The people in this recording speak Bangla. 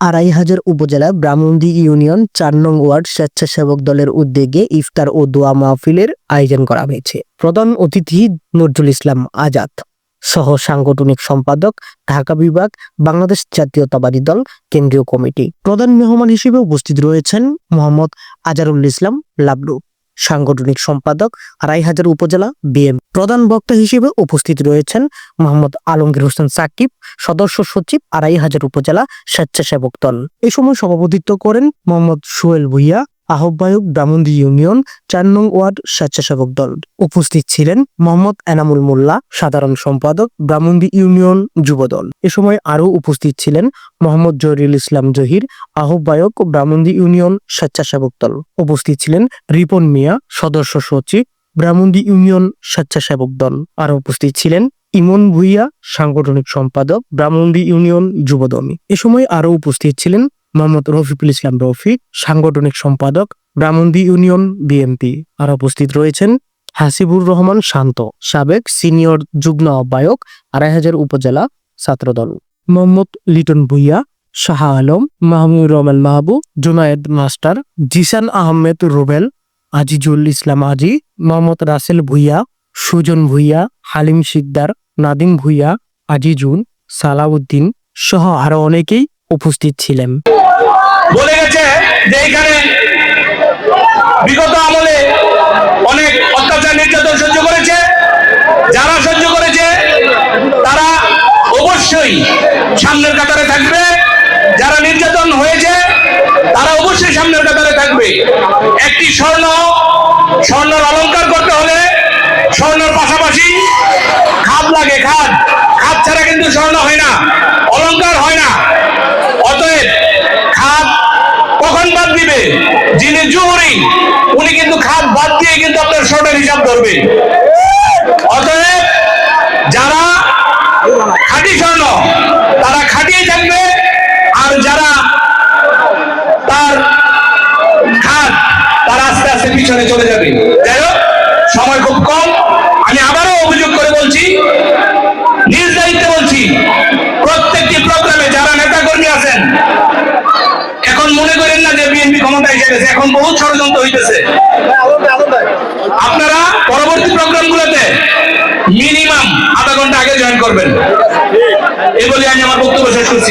আড়াই হাজার উপজেলা ব্রাহ্মণ্ডি ইউনিয়ন চার নং ওয়ার্ড স্বেচ্ছাসেবক দলের উদ্যোগে ইফতার ও দোয়া মাহফিলের আয়োজন করা হয়েছে। প্রধান অতিথি নজরুল ইসলাম আজাদ সহ সাংগঠনিক সম্পাদক, ঢাকা বিভাগ, বাংলাদেশ জাতীয়তাবাদী দল, কেন্দ্রীয় কমিটি। প্রধান মেহমান হিসেবে উপস্থিত রয়েছেন মোহাম্মদ আজারুল ইসলাম লাবলু। সাংগঠনিক সম্পাদক আড়াই হাজার উপজেলা বিএম। প্রধান বক্তা হিসেবে উপস্থিত রয়েছেন মোহাম্মদ আলমগীর হোসেন সাকিব, সদস্য সচিব আড়াই হাজার উপজেলা স্বেচ্ছাসেবক দল। এ সময় সভাপতিত্ব করেন মোহাম্মদ সোহেল ভুইয়া আহ্বায়ক ব্রাহ্মণদি ইউনিয়ন চার নং ওয়ার্ড স্বেচ্ছাসেবক দল। উপস্থিত ছিলেন মোহাম্মদ এনামুল মোল্লা, সাধারণ সম্পাদক ব্রাহ্মণদি ইউনিয়ন যুবদল এ সময় আরও উপস্থিত ছিলেন মোহাম্মদ জহিরুল ইসলাম জহির, আহ্বায়ক ব্রাহ্মণদি ইউনিয়ন স্বেচ্ছাসেবক দল। উপস্থিত ছিলেন রিপন মিয়া, সদস্য সচিব ব্রাহ্মণদি ইউনিয়ন স্বেচ্ছাসেবক দল। আর উপস্থিত ছিলেন ইমন ভুইয়া, সাংগঠনিক সম্পাদক ব্রাহ্মণদি ইউনিয়ন যুবদল এ সময় আরও উপস্থিত ছিলেন মোহাম্মদ রফিকুল ইসলাম রফিক সাংগঠনিক সম্পাদক, ব্রাহ্মণদি ইউনিয়ন বিএনপি। আর উপস্থিত রয়েছেন হাসিবুর রহমান শান্ত, সাবেক সিনিয়র যুগ্ম আহ্বায়ক, আড়াই হাজার উপজেলা ছাত্রদল। মোহাম্মদ লিটন ভুইয়া, শাহ আলম মাহমুদ রহমান মাহবু জুনায়েদ মাস্টার, জিসান আহমেদ রুবেল, আজিজুল ইসলাম আজি, মোহাম্মদ রাসেল ভুইয়া, সুজন ভুইয়া, হালিম শিকদার, নাদিম ভুইয়া আজিজুন সালাউদ্দিন সহ আরও অনেকেই উপস্থিত ছিলেন। বলে গেছে যে এখানে বিগত আমলে অনেক অত্যাচার নির্যাতন সহ্য করেছে। যারা সহ্য করেছে, তারা অবশ্যই সামনের কাতারে থাকবে। যারা নির্যাতন হয়েছে, তারা অবশ্যই সামনের কাতারে থাকবে। একটি স্বর্ণ, স্বর্ণর অলংকার করতে হলে স্বর্ণের পাশাপাশি খাদ লাগে, খাদ। খাদ ছাড়া কিন্তু স্বর্ণ হয় না। যিনি উনি কিন্তু বাদ দিয়ে কিন্তু আপনার হিসাব ধরবে। অতএব, যারা খাঁটি স্বর্ণ, তারা খাটিয়ে থাকবে, আর যারা তার খাদ, তারা আস্তে আস্তে পিছনে চলে যাবে। যাই হোক, সময় খুব কম। গেছে এখন বহুত ষড়যন্ত্র হইতেছে। আপনারা পরবর্তী প্রোগ্রামগুলোতে মিনিমাম আধা ঘণ্টা আগে জয়েন করবেন। এই বলে আমি আমার বক্তব্য শেষ করছি।